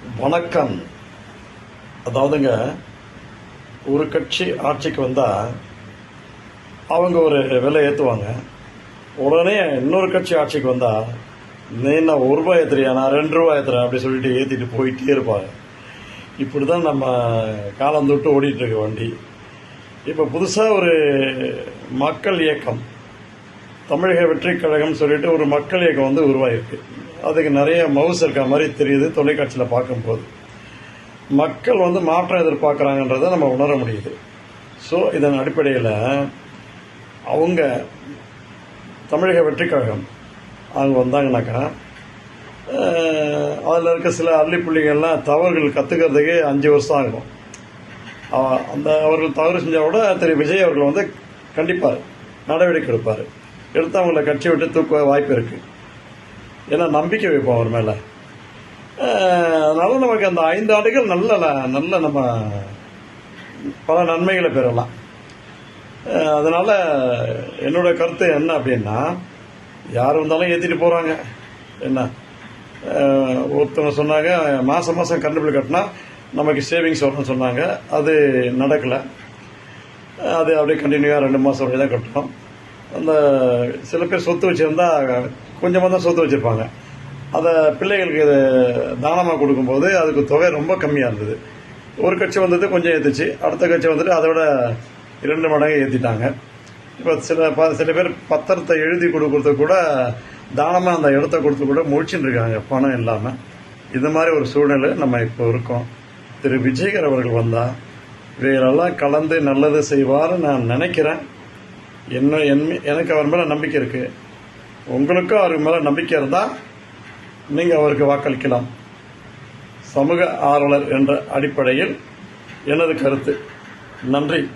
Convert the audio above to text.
வணக்கம். அதாவதுங்க ஒரு கட்சி ஆட்சிக்கு வந்தால் அவங்க ஒரு விலை ஏற்றுவாங்க உடனே இன்னொரு கட்சி ஆட்சிக்கு வந்தால் நீ என்ன ஒரு ரூபாய் ஏற்றுறியா நான் ரெண்டு ரூபாய் ஏற்றுறேன் அப்படி சொல்லிட்டு ஏற்றிட்டு போயிட்டே இருப்பாங்க. இப்படி தான் நம்ம காலம் தொட்டு ஓடிட்டுருக்க வண்டி. இப்போ புதுசாக ஒரு மக்கள் இயக்கம். தமிழக வெற்றிக் கழகம் சொல்லிட்டு ஒரு மக்கள் இயக்கம் வந்து உருவாயிருக்கு. அதுக்கு நிறைய மவுஸ் இருக்க மாதிரி தெரியுது தொலைக்காட்சியில் பார்க்கும்போது. மக்கள் வந்து மாற்றம் எதிர்பார்க்குறாங்கன்றதை நம்ம உணர முடியுது. ஸோ இதன் அடிப்படையில் அவங்க தமிழக வெற்றிக்கழகம் அவங்க வந்தாங்கனாக்கா அதில் இருக்க சில அள்ளிப்புள்ளிகள்லாம் தவறுகள் கற்றுக்கிறதுக்கே அஞ்சு வருஷம் ஆகும். அந்த அவர்கள் தவறு செஞ்சால் கூட திரு. விஜய் அவர்கள் வந்து கண்டிப்பார் நடவடிக்கை எடுப்பார். எடுத்து அவங்கள கட்சி விட்டு தூக்க வாய்ப்பு இருக்குது ஏன்னா நம்பிக்கை வைப்போம் அவர் மேலே. அதனால நமக்கு அந்த ஐந்து ஆண்டுகள் நல்ல நல்ல நம்ம பல நன்மைகளை பெறலாம். அதனால் அதனால என்னோட கருத்து என்ன அப்படின்னா யார் வந்தாலும் ஏற்றிட்டு போகிறாங்க என்ன? ஒருத்தவங்க சொன்னாங்க மாதம் மாதம் கண்டுபிடி கட்டினா நமக்கு சேவிங்ஸ் வரும்னு சொன்னாங்க. அது நடக்கலை. அது அப்படியே கண்டினியூவாக ரெண்டு மாதம் அப்படியே தான் கட்டணும். அந்த சில பேர் சொத்து வச்சுருந்தா கொஞ்சமாக தான் சொத்து வச்சுருப்பாங்க. அதை பிள்ளைகளுக்கு இது தானமாக கொடுக்கும்போது அதுக்கு தொகை ரொம்ப கம்மியாக இருந்தது. ஒரு கட்சி வந்தது கொஞ்சம் ஏற்றுச்சு அடுத்த கட்சி வந்துட்டு அதை விட இரண்டு மடங்கு ஏற்றிட்டாங்க இப்போ சில ப- சில பேர் பத்திரத்தை எழுதி கொடுக்கறது கூட தானமாக அந்த இடத்த கொடுத்து கூட முழிச்சுட்டு இருக்காங்க. பணம் இல்லாமல் இது மாதிரி ஒரு சூழ்நிலை நம்ம இப்போ இருக்கோம். திரு. விஜயகர் அவர்கள் வந்தால் இவைகளெல்லாம் கலந்து நல்லது செய்வார்னு நான் நினைக்கிறேன். என்ன என் எனக்கு அவர் மேலே நம்பிக்கை இருக்குது உங்களுக்கும் அவர் மேலே நம்பிக்கை இருந்தால் நீங்கள் அவருக்கு வாக்களிக்கலாம். சமூக ஆர்வலர் என்ற அடிப்படையில் எனது கருத்து. நன்றி.